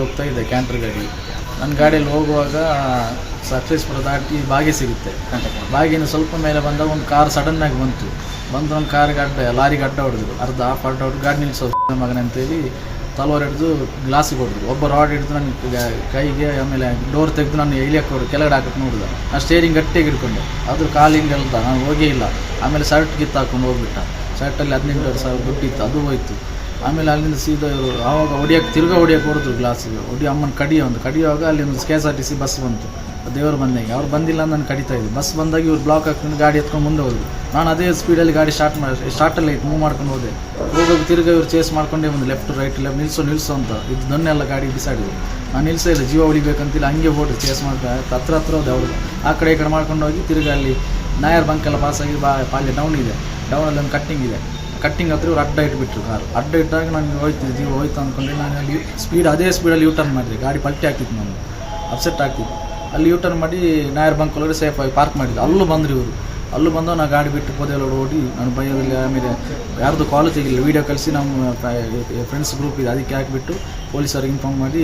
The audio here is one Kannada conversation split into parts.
ಹೋಗ್ತಾ ಇದ್ದೆ ಕ್ಯಾಂಟರ್ ಗಾಡಿ. ನನ್ನ ಗಾಡಿಯಲ್ಲಿ ಹೋಗುವಾಗ ಸಕಲೇಶ್ಪುರ ದಾಟಿ ಬಾಗಿ ಸಿಗುತ್ತೆ. ಬಾಗಿನ ಸ್ವಲ್ಪ ಮೇಲೆ ಬಂದಾಗ ಒಂದು ಕಾರ್ ಸಡನ್ನಾಗಿ ಬಂತು. ಬಂದು ಒಂದು ಕಾರಿಗೆ ಅಡ್ಡ, ಲಾರಿಗೆ ಅಡ್ಡ ಹೊಡೆದ್ರು. ಅರ್ಧ ಆಫ್ ಅಡ್ಡ ಹೊಡೆದು ಗಾಡಿ ನಿಲ್ಲಿಸೋದು ಮಗನ ಅಂತೇಳಿ ತಲವಾರು ಹಿಡಿದು ಗ್ಲಾಸಿಗೆ ಹೊಡೆದ್ರು. ಒಬ್ಬ ರಾಡ್ ಹಿಡಿದು ನನ್ನ ಕೈಗೆ ಆಮೇಲೆ ಡೋರ್ ತೆಗೆದು ನಾನು ಇಳಿಯಕ್ಕೆ ಹೊಡೆದು ಕೆಳಗಡೆ ಹಾಕಕ್ಕೆ ನೋಡಿದೆ. ನಾನು ಸ್ಟೇರಿಂಗ್ ಗಟ್ಟಿಯಾಗಿ ಹಿಡ್ಕೊಂಡೆ. ಅದು ಕಾಲಿಂಗ್ ಅಲ್ದ ನಾನು ಹೋಗೇ ಇಲ್ಲ. ಆಮೇಲೆ ಶರ್ಟ್ ಕಿತ್ತು ಹಾಕೊಂಡು ಹೋಗ್ಬಿಟ್ಟ. ಶರ್ಟಲ್ಲಿ ಹದಿನೆಂಟು ಸಾವಿರ ದುಡ್ಡಿತ್ತು ಅದು ಹೋಯ್ತು. ಆಮೇಲೆ ಅಲ್ಲಿಂದ ಸೀದಾ ಇವರು ಆವಾಗ ಹೊಡಿಯೋಕೆ ತಿರ್ಗಾ ಹೊಡಿಯೋಕೆ ಹೊಡೆದ್ರು ಗ್ಲಾಸಿಗೆ ಹೊಡಿ ಅಮ್ಮನ ಕಡಿಯೋ ಒಂದು. ಕಡಿಯುವಾಗ ಅಲ್ಲಿ ಒಂದು K S R T C bus ಬಂತು ದೇವರು ಬಂದಂಗೆ ಅವ್ರು ಬಂದಿಲ್ಲ ನಾನು ಕಡಿತಾ ಇದ್ದೆ. ಬಸ್ ಬಂದಾಗ ಇವ್ರು ಬ್ಲಾಕ್ ಹಾಕೊಂಡು ಗಾಡಿ ಎತ್ಕೊಂಡು ಮುಂದೆ ಹೋದ್ರು. ನಾನು ಅದೇ ಸ್ಪೀಡಲ್ಲಿ ಗಾಡಿ ಸ್ಟಾರ್ಟ್ ಮಾಡಿ ಸ್ಟಾರ್ಟಲ್ಲಿ ಮೂವ್ ಮಾಡ್ಕೊಂಡು ಹೋದೆ. ಹೋಗೋದು ತಿರುಗ ಇವ್ರು ಚೇಸ್ ಮಾಡ್ಕೊಂಡೆ ಒಂದು ಲೆಫ್ಟ್ ರೈಟ್ ಲೆಫ್ಟ್ ನಿಲ್ಸೋ ನಿಲ್ಸೋ ಅಂತ. ಇದು ದೊನ್ನೆಲ್ಲ ಗಾಡಿ ಬಿಸಾಡಿದ್ರು ನಾನು ನಿಲ್ಸೇ ಇಲ್ಲ. ಜೀವ ಉಳಿಬೇಕಂತಿಲ್ಲ. ಹಂಗೆ ಹೋಗಿ ಚೇಸ್ ಮಾಡ್ತಾ ಹತ್ರ ಹತ್ರ ಹೋದೆ ಅವ್ರು. ಆ ಕಡೆ ಈ ಕಡೆ ಮಾಡ್ಕೊಂಡು ಹೋಗಿ ತಿರ್ಗಿ ಅಲ್ಲಿ ನಾಯರ್ ಬಂಕೆಲ್ಲ ಪಾಸ್ ಆಗಿ ಬಾ ಪಾಲಿ ಡೌನ್ ಇದೆ. ಡೌನಲ್ಲಿ ಒಂದು ಕಟ್ಟಿಂಗ್ ಇದೆ. ಕಟ್ಟಿಂಗ್ ಹತ್ರ ಇವ್ರು ಅಡ್ಡ ಇಟ್ಬಿಟ್ರು ಕಾರು ಅಡ್ಡ ಇಟ್ಟಾಗ ನನಗೆ ಹೋಯ್ತು, ಜೀವ ಹೋಯ್ತು ಅಂದ್ಕೊಂಡು ನಾನು ಅಲ್ಲಿ ಸ್ಪೀಡ್ ಅದೇ ಸ್ಪೀಡಲ್ಲಿ ಯೂಟರ್ನ್ ಮಾಡಿದೆ. ಗಾಡಿ ಪಲ್ಟಿ ಆಗ್ತಿತ್ತು ನಾನು ಅಪ್ಸೆಟ್ ಆಗ್ತಿತ್ತು. ಅಲ್ಲಿ ಯೂ ಟರ್ನ್ ಮಾಡಿ ನಾಯರ್ ಬಂಕ್ ಒಳಗಡೆ ಆಗಿ ಪಾರ್ಕ್ ಮಾಡಿದ್ದೆ ಅಲ್ಲೂ ಬಂದ್ರು ಇವರು. ಅಲ್ಲೂ ಬಂದು ನಾ ಗಾಡಿ ಬಿಟ್ಟು ಪೊದೆಲ್ಲ ಓಡಿ ನಾನು ಭಯದಲ್ಲಿ ಆಮೇಲೆ ಯಾರ್ದು ಕಾಲ್ ತೆಗಿಲ್ಲ ವೀಡಿಯೋ ಕಳಿಸಿ ನಮ್ಮ ಫ್ರೆಂಡ್ಸ್ ಗ್ರೂಪ್ ಇದೆ. ಅದಕ್ಕೆ ಹಾಕಿಬಿಟ್ಟು ಪೊಲೀಸರಿಗೆ ಇನ್ಫಾರ್ಮ್ ಮಾಡಿ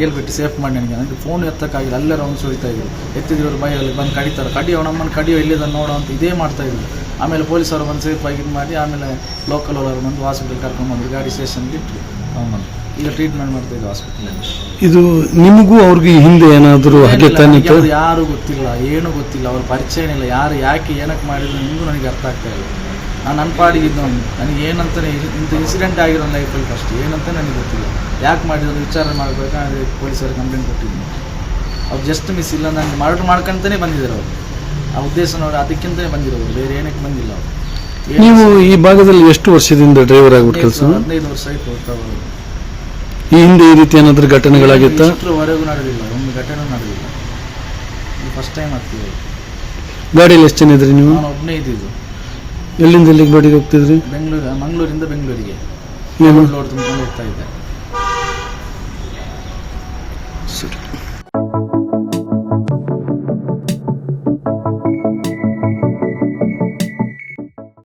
ಹೇಳ್ಬಿಟ್ಟು ಸೇಫ್ ಮಾಡಿ ನನಗೆ. ನನಗೆ ಫೋನ್ ಎತ್ತಕ್ಕಾಗಿಲ್ಲ. ಅಲ್ಲೇ ರೌಂಡ್ಸ್ ಹೊಡಿತಾ ಇದ್ರು. ಎತ್ತಿದ್ರು ಭಯದಲ್ಲಿ ಬಂದು ಕಡಿತಾರೆ. ಕಡಿಯೋ ನಮ್ಮನ್ನು ಕಡಿಯೋ ಇಲ್ಲಿದ ನೋಡೋ ಅಂತ ಇದೇ ಮಾಡ್ತಾ ಇದ್ರು. ಆಮೇಲೆ ಪೊಲೀಸರು ಬಂದು ಸೇಫ್ ಆಗಿ ಇದು ಮಾಡಿ ಆಮೇಲೆ ಲೋಕಲ್ ಅವರು ಬಂದು ಹಾಸ್ಪಿಟಲ್ ಕರ್ಕೊಂಡು ಬಂದ್ರು. ಗಾಡಿ ಸ್ಟೇಷನ್ಗೆ ಇಟ್ಟರು ಬಂದು ಈಗ ಟ್ರೀಟ್ಮೆಂಟ್ ಮಾಡ್ತಾ ಇದ್ದೆ ಹಾಸ್ಪಿಟಲಲ್ಲಿ ಇದು ನಿಮಗೂ ಅವ್ರಿಗೆ ಹಿಂದೆ ಏನಾದರೂ ಹಾಗೆ ತಾನೇ ಅವ್ರು ಯಾರು ಗೊತ್ತಿಲ್ಲ ಏನು ಗೊತ್ತಿಲ್ಲ ಅವ್ರ ಪರಿಚಯ ಇಲ್ಲ. ಯಾರು ಯಾಕೆ ಏನಕ್ಕೆ ಮಾಡಿದ್ರು ನಿಮಗೂ ನನಗೆ ಅರ್ಥ ಆಗ್ತಾ ಇಲ್ಲ. ನಾನು ನನ್ನ ಪಾಡಿಗೆ ಇದ್ದವನು ನನಗೆ ಏನಂತಾನೆ ಇಂಥ ಇನ್ಸಿಡೆಂಟ್ ಆಗಿರೋ ಲೈಫಲ್ಲಿ ಫಸ್ಟ್ ಏನಂತ ನನಗೆ ಗೊತ್ತಿಲ್ಲ. ಯಾಕೆ ಮಾಡಿದ್ರು ವಿಚಾರ ಮಾಡಬೇಕಾದ್ರೆ ಪೊಲೀಸರು ಕಂಪ್ಲೇಂಟ್ ಕೊಟ್ಟಿದ್ದೀನಿ ಅವ್ರು ಜಸ್ಟ್ ಮಿಸ್ ಇಲ್ಲ ನನಗೆ ಮರ್ಡರ್ ಮಾಡ್ಕೊಂತಾನೆ ಬಂದಿದ್ದಾರೆ ಅವರು. ಆ ಉದ್ದೇಶ ನೋಡಿ ಅದಕ್ಕಿಂತ ಬಂದಿರೋದು ಬೇರೆ ಏನಕ್ಕೆ ಬಂದಿಲ್ಲ ಅವರು. ನೀವು ಈ ಭಾಗದಲ್ಲಿ ಎಷ್ಟು ವರ್ಷದಿಂದ ಡ್ರೈವರ್ ಆಗ್ಬಿಟ್ಟು ಕೆಲಸ ಹದಿನೈದು ವರ್ಷ ಆಯ್ತು ಹೋಗ್ತಾ ಬರೋದು. ಈ ಹಿಂದೆ ಈ ರೀತಿ ಏನಾದರೂ ಘಟನೆಗಳಾಗಿತ್ತಾ? ಇಷ್ಟರವರೆಗೂ ನಡೆದಿಲ್ಲ ಒಂದು ಘಟನೆ ನಡೆದಿಲ್ಲ. ಇದು ಫಸ್ಟ್ ಟೈಮ್ ಆಗ್ತಿದೆ. ಗಾಡಿಯಲ್ಲಿ ಎಷ್ಟು ಜನ ಇದ್ರಿ ನೀವು? ನಾನು ಒಬ್ಬನೇ ಇದ್ದಿದ್ದು. ಎಲ್ಲಿಂದ ಎಲ್ಲಿಗೆ ಬಾಡಿಗೆ ಹೋಗ್ತಿದ್ರಿ? ಬೆಂಗಳೂರು ಮಂಗಳೂರಿಂದ ಬೆಂಗಳೂರಿಗೆ. ಏನು? ಲೋಡ್ ತುಂಬಿಕೊಂಡು ಹೋಗ್ತಾ ಇದ್ದೆ. ಸರಿ.